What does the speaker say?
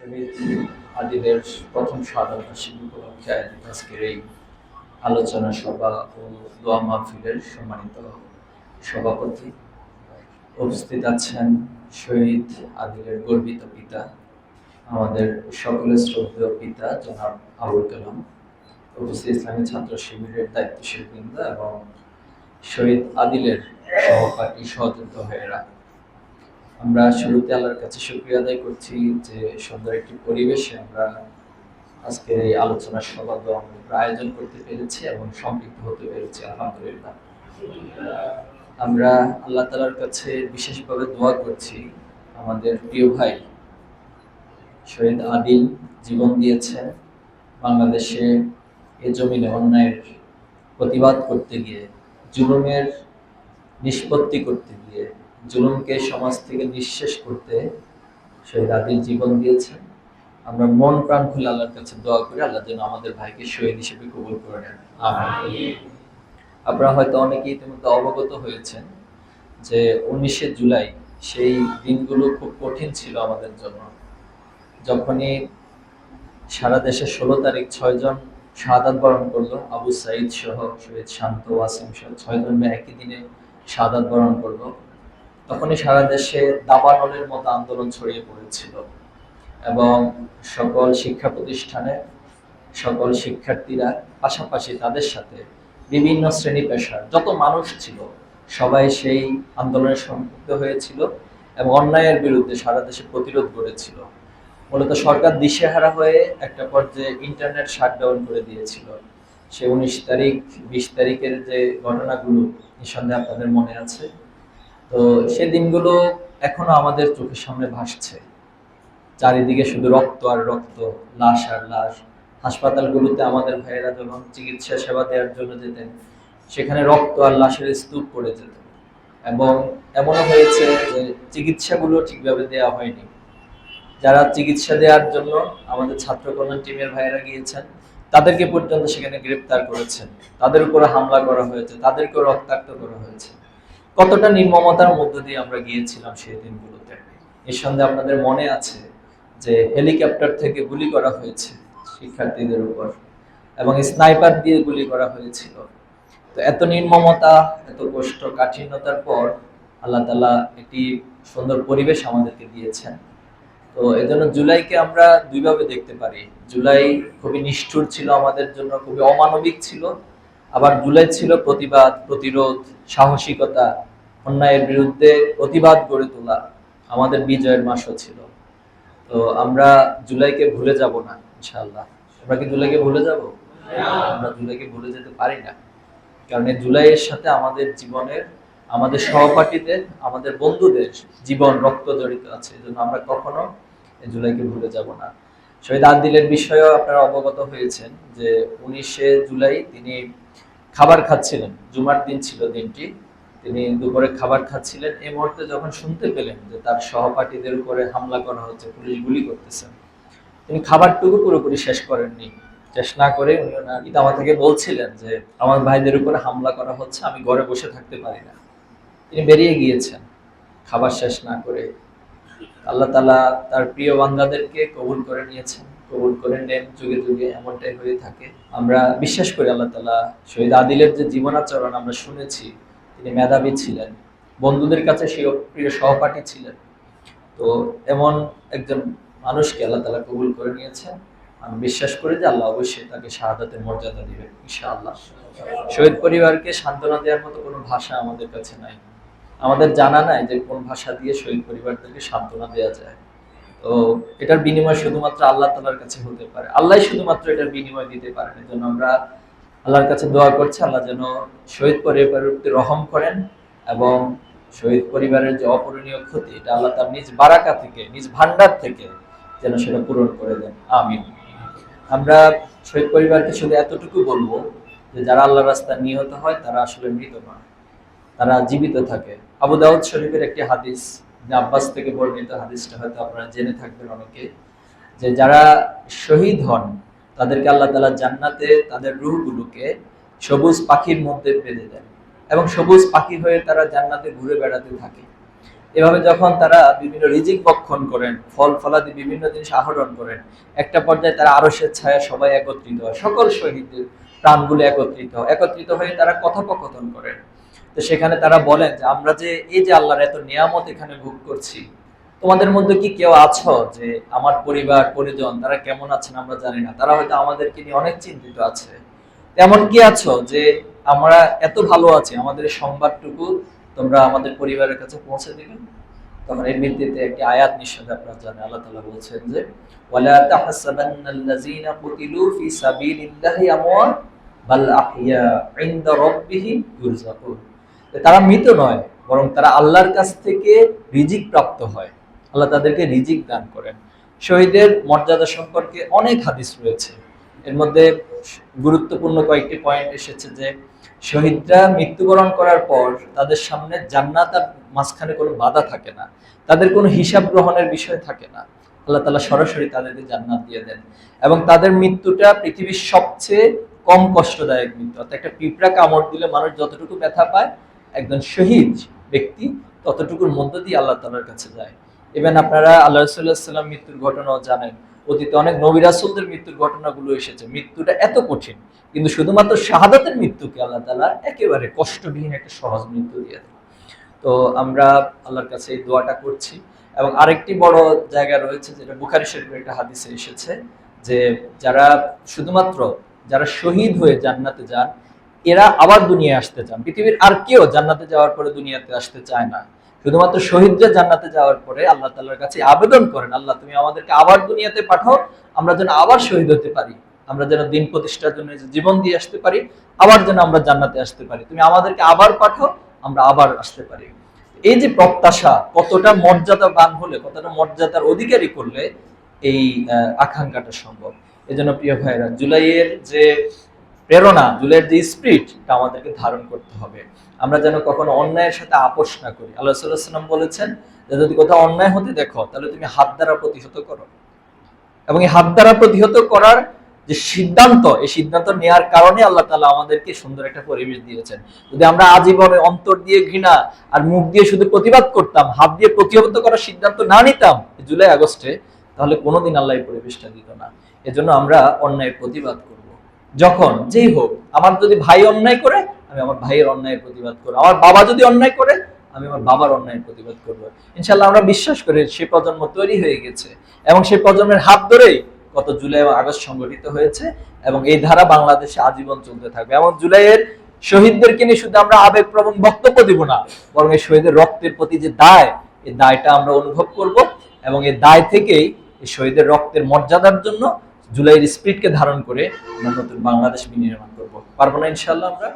শহীদ আদিবের প্রথম শাহাদ বার্ষিকী উপলক্ষে আয়োজিত আজকের এই আলোচনা সভা ও দোয়া মাহফিলের সম্মানিত সভাপতি উপস্থিত আছেন শহীদ আদিলের গর্বিত পিতা, আমাদের সকলের শ্রদ্ধেয় পিতা জনাব আবুল কালাম, উপস্থিত ইসলামী ছাত্র শিবিরের দায়িত্বশীল বৃন্দ এবং শহীদ আদিলের সহপাঠী সহযোদ্ধ ভাইয়েরা আমরা শুরুতে আল্লাহর কাছে শুক্রিয়া আদায় করছি যে সুন্দর একটি পরিবেশে আমরা আজকে এই আলোচনা সভা মাহফিল আয়োজন করতে পেরেছি এবং সম্পৃক্ত হতে পেরেছি, আলহামদুলিল্লাহ। আমরা আল্লাহ তালার কাছে বিশেষভাবে দোয়া করছি আমাদের প্রিয় ভাই শহীদ আদিল জীবন দিয়েছে বাংলাদেশে এ জমিনে অন্যায়ের প্রতিবাদ করতে গিয়ে, জুলুমের নিষ্পত্তি করতে গিয়ে জুলুমকে সমাজ থেকে নিঃশেষ করতে শহীদ আদিল জীবন দিয়েছেন আমরা মন, প্রাণ খুলে আল্লাহর কাছে দোয়া করি, আল্লাহ যেন আমাদের ভাইকে শহীদ হিসেবে কবুল করে নেন। আপনারা হয়তো অনেকেই ইতিমধ্যে অবগত হয়েছেন যে উনিশে জুলাই সেই দিনগুলো খুব কঠিন ছিল আমাদের জন্য। যখনই সারা দেশে ষোলো তারিখ ছয়জন শাহাদাত বরণ করল, আবু সাইদ সহ শহীদ শান্ত ওয়াসিম সহ ছয়জন একই দিনে শাহাদাত বরণ করল। তখনই সারা দেশে দাবানলের মতো আন্দোলন ছড়িয়ে পড়েছিল। এবং সকল শিক্ষা প্রতিষ্ঠানে সকল শিক্ষার্থীরা, পাশাপাশি তাদের সাথে বিভিন্ন শ্রেণি পেশার যত মানুষ ছিল, সবাই সেই আন্দোলনে সম্পৃক্ত হয়েছিল এবং অন্যায়ের বিরুদ্ধে সারা দেশে প্রতিরোধ গড়েছিল। মূলত সরকার দিশেহারা হয়ে একটা পর্যায়ে ইন্টারনেট শাটডাউন করে দিয়েছিল। সে উনিশ তারিখ, বিশ তারিখের যে ঘটনাগুলো, নিঃসন্দেহে আপনাদের মনে আছে তো সে দিনগুলো এখনও আমাদের চোখের সামনে ভাসছে। চারিদিকে শুধু রক্ত আর রক্ত, লাশ আর লাশ। হাসপাতালগুলোতে আমাদের ভাইয়েরা যখন চিকিৎসা সেবা দেওয়ার জন্য যেতেন, সেখানে রক্ত আর লাশের স্তূপ পড়ে যেত। এবং এমনও হয়েছে যে চিকিৎসাগুলো ঠিকভাবে দেওয়া হয়নি। যারা চিকিৎসা দেওয়ার জন্য আমাদের ছাত্র কল্যাণ টিমের ভাইয়েরা গিয়েছেন, তাদেরকে পর্যন্ত সেখানে গ্রেপ্তার করেছেন। তাদের উপরে হামলা করা হয়েছে, তাদেরকেও রক্তাক্ত করা হয়েছে। কতটা নির্মমতার মধ্য দিয়ে আমরা গিয়েছিলাম সেই দিনগুলোতে? নিঃসন্দেহে আপনাদের মনে আছে যে হেলিকপ্টার থেকে গুলি করা হয়েছে শিক্ষার্থীদের উপর এবং স্নাইপার দিয়ে গুলি করা হয়েছিল। তো এত নির্মমতা, এত কষ্ট কাঠিন্যতার পর আল্লাহ তালা একটি সুন্দর পরিবেশ আমাদেরকে দিয়েছেন। তো এজন্য জুলাইকে আমরা দুইভাবে দেখতে পারি। জুলাই খুবই নিষ্ঠুর ছিল আমাদের জন্য, খুবই অমানবিক ছিল। আবার জুলাই ছিল প্রতিবাদ, প্রতিরোধ, সাহসিকতা, অন্যায়ের বিরুদ্ধে প্রতিবাদ গড়ে তোলা আমাদের বিজয়ের মাসও ছিল। তো আমরা জুলাইকে ভুলে যাব না, ইনশাআল্লাহ। আমরা কি জুলাইকে ভুলে যাব? আমরা জুলাইকে ভুলে যেতে পারি না। কারণ এই জুলাইয়ের সাথে আমাদের জীবনের, আমাদের সহপাঠীদের, আমাদের বন্ধুদের জীবন রক্ত জড়িত আছে। এজন্য আমরা কখনো এই জুলাইকে ভুলে যাব না। শহীদ আদিলের বিষয়েও আপনারা অবগত হয়েছেন যে উনিশে জুলাই তিনি খাবার খাচ্ছিলেন। জুমার দিন ছিল দিনটি। তিনি দুপুরে খাবার খাচ্ছিলেন। এই মুহূর্তে যখন শুনতে পেলেন যে তার সহপাঠীদের উপরে হামলা করা হচ্ছে, পুলিশ গুলি করতেছেন তিনি খাবারটুকু পুরোপুরি শেষ করেননি। শেষ না করে উনি ওনার পিতামাতাকে বলছিলেন যে, আমার ভাইদের উপরে হামলা করা হচ্ছে, আমি ঘরে বসে থাকতে পারি না। তিনি বেরিয়ে গিয়েছেন। খাবার শেষ না করে আল্লাহ তালা তার প্রিয় বান্দাদেরকে কবুল করে নিয়েছেন। কবুল করে নেন, যুগে যুগে এমনটাই হয়ে থাকে। আমরা বিশ্বাস করি আল্লাহ তালা শহীদ আদিলের যে জীবনাচরণ আমরা শুনেছি, তিনি মেধাবী ছিলেন, বন্ধুদের কাছে সে প্রিয় সহপাঠী ছিলেন। তো এমন একজন মানুষকে আল্লাহ তালা কবুল করে নিয়েছেন। আমি বিশ্বাস করি যে আল্লাহ অবশ্যই তাকে শাহাদাতের মর্যাদা দিবেন, ইনশাআল্লাহ। শহীদ পরিবারকে সান্ত্বনা দেওয়ার মতো কোনো ভাষা আমাদের কাছে নাই। আমাদের জানা নাই যে কোন ভাষা দিয়ে শহীদ পরিবারদেরকে সান্ত্বনা দেওয়া যায়। তো এটার বিনিময় শুধুমাত্র আল্লাহ তালার কাছে হতে পারে। আল্লাহ শুধুমাত্র এটার বিনিময় দিতে পারেন। এই জন্য আমরা আল্লাহর কাছে দোয়া করছি, আল্লাহ যেন শহীদ পরিবারের প্রতি রহম করেন এবং শহীদ পরিবারের যে অপূরণীয় ক্ষতি, এটা আল্লাহ তার নিজ বারাকা থেকে, নিজ ভান্ডার থেকে যেন সেটা পূরণ করে দেন। আমিন। আমরা শহীদ পরিবারকে শুধু এতটুকু বলব যে যারা আল্লাহ রাস্তায় নিহত হয়, তারা আসলে মৃত নয়। তারা জীবিত থাকে। আবু দাউদ শরীফের একটি হাদিস আব্বাস থেকে বর্ণিত হাদিসটা হয়তো আপনারা জেনে থাকবেন অনেকে, যে যারা শহীদ হন, তাদেরকে আল্লাহ তালা জান্নাতে তাদের রুহগুলোকে সবুজ পাখির মধ্যে বেঁধে দেন এবং সবুজ পাখি হয়ে তারা জান্নাতে ঘুরে বেড়াতে থাকে। এভাবে যখন তারা বিভিন্ন রিজিক বক্ষণ করেন, ফল ফলাদি বিভিন্ন জিনিস আহরণ করেন, একটা পর্যায়ে তারা আরশের ছায়া সবাই একত্রিত হয়, সকল শহীদদের প্রাণগুলো একত্রিত হয়। একত্রিত হয়ে তারা কথোপকথন করেন। তো সেখানে তারা বলেন যে, আমরা যে এই যে আল্লাহর এত নিয়ামত এখানে ভোগ করছি, তোমাদের মধ্যে কি কেউ আছো যে আমার পরিবার, পরিজন, তারা কেমন আছেন আমরা জানি না। তারা হয়তো আমাদেরকে নিয়ে অনেক চিন্তিত আছে। এমন কি আছো যে আমরা এত ভালো আছি? আমাদের সংবাদটুকু তোমরা আমাদের পরিবারের কাছে পৌঁছে দিবে। তখন এর ভিত্তিতে একটি আয়াত নিঃসন্দেহে আপনারা জানেন। আল্লাহ তাআলা বলছেন যে, ওয়ালা তাহসাবান্নাল্লাযীনা তারা মৃত নয়, বরং তারা আল্লাহর কাছ থেকে রিজিক প্রাপ্ত হয়। আল্লাহ তাদেরকে রিজিক দান করেন। শহীদের মর্যাদা সম্পর্কে অনেক হাদিস রয়েছে। এর মধ্যে গুরুত্বপূর্ণ কয়েকটি পয়েন্ট এসেছে যে, শহীদরা মৃত্যুবরণ করার পর তাদের সামনে জান্নাত আর মাঝখানে কোনো বাধা থাকে না। তাদের কোনো হিসাব গ্রহণের বিষয় থাকে না। আল্লাহ তালা সরাসরি তাদেরকে জান্নাত দিয়ে দেন এবং তাদের মৃত্যুটা পৃথিবীর সবচেয়ে কম কষ্টদায়ক মৃত্যু। অর্থাৎ একটা পিঁপড়া কামড় দিলে মানুষ যতটুকু ব্যথা পায় একজন শহীদ ব্যক্তি, ততটুকুর মধ্য দিয়ে আল্লাহ তালার কাছে যায়। ইভেন আপনারা আল্লাহ রসুল্লাহ সাল্লাম মৃত্যুর ঘটনাও জানেন। অতীতে অনেক নবী রাসুলদের মৃত্যুর ঘটনাগুলো এসেছে। মৃত্যুটা এত কঠিন, কিন্তু শুধুমাত্র শাহাদাতের মৃত্যুকে আল্লাহ তালা একেবারে কষ্টবিহীন একটা সহজ মৃত্যু দিয়ে দেন। তো আমরা আল্লাহর কাছে এই দোয়াটা করছি। এবং আরেকটি বড় জায়গা রয়েছে, যেটা বুখারি শরীফের একটা হাদিসে এসেছে যে যারা শুধুমাত্র যারা শহীদ হয়ে জান্নাতে যান এরা আবার দুনিয়ায় আসতে চান। পৃথিবীর আর কেউ জান্নাতে যাওয়ার পরে দুনিয়াতে আসতে চায় না। শুধুমাত্র শহীদরা জান্নাতে যাওয়ার পরে আল্লাহ তাল্লার কাছে আবেদন করেন, আল্লাহ, তুমি আমাদেরকে আবার দুনিয়াতে পাঠাও, আমরা যেন আবার শহীদ হতে পারি। আমরা যেন দিন প্রতিষ্ঠার জন্য জীবন দিয়ে আসতে পারি, আবার যেন আমরা জান্নাতে আসতে পারি। তুমি আমাদেরকে আবার পাঠাও, আমরা আবার আসতে পারি। এই যে প্রত্যাশা, কতটা মর্যাদা মর্যাদাবান হলে, কতটা মর্যাদার অধিকারী করলে এই আকাঙ্ক্ষাটা সম্ভব? এজন্য প্রিয় ভাইরা জুলাইয়ের যে প্রেরণা জুলাইয়ের যে স্পিরিট তা আমাদেরকে ধারণ করতে হবে। আমরা যেন কখনো অন্যায়ের সাথে আপোষ না করি। আল্লাহ সাল্লাম বলেছেন যে, যদি কোথাও অন্যায় হতে দেখো, তাহলে তুমি হাত দ্বারা প্রতিহত করো। এবং এই হাত দ্বারা প্রতিহত করার যে সিদ্ধান্ত, এই সিদ্ধান্ত নেওয়ার কারণে আল্লাহ তালা আমাদেরকে সুন্দর একটা পরিবেশ দিয়েছেন। যদি আমরা আজীবনে অন্তর দিয়ে ঘৃণা আর মুখ দিয়ে শুধু প্রতিবাদ করতাম, হাত দিয়ে প্রতিহত করার সিদ্ধান্ত না নিতাম জুলাই আগস্টে, তাহলে কোনোদিন আল্লাহ এই পরিবেশটা দিত না। এজন্য আমরা অন্যায়ের প্রতিবাদ করব। যখন যেই হোক, আমার যদি ভাই অন্যায় করে, আমি আমার ভাইয়ের অন্যায়ের প্রতিবাদ করব। আমার বাবা যদি অন্যায় করে, আমি আমার বাবার অন্যায়ের প্রতিবাদ করব। ইনশাল্লাহ আমরা বিশ্বাস করি সে প্রজন্ম তৈরি হয়ে গেছে এবং সেই প্রজন্মের হাত ধরেই গত জুলাই এবং আগস্ট সংগঠিত হয়েছে এবং এই ধারা বাংলাদেশে আজীবন চলতে থাকবে। এবং জুলাইয়ের শহীদদেরকে নিয়ে শুধু আমরা আবেগপ্রবণ বক্তব্য দিব না, বরং এই শহীদের রক্তের প্রতি যে দায়, এই দায়টা আমরা অনুভব করব এবং এই দায় থেকেই এই শহীদের রক্তের মর্যাদার জন্য জুলাইয়ের স্পিডকে ধারণ করে আমরা নতুন বাংলাদেশ বিনির্মাণ করব। পারব না ইনশাল্লাহ আমরা?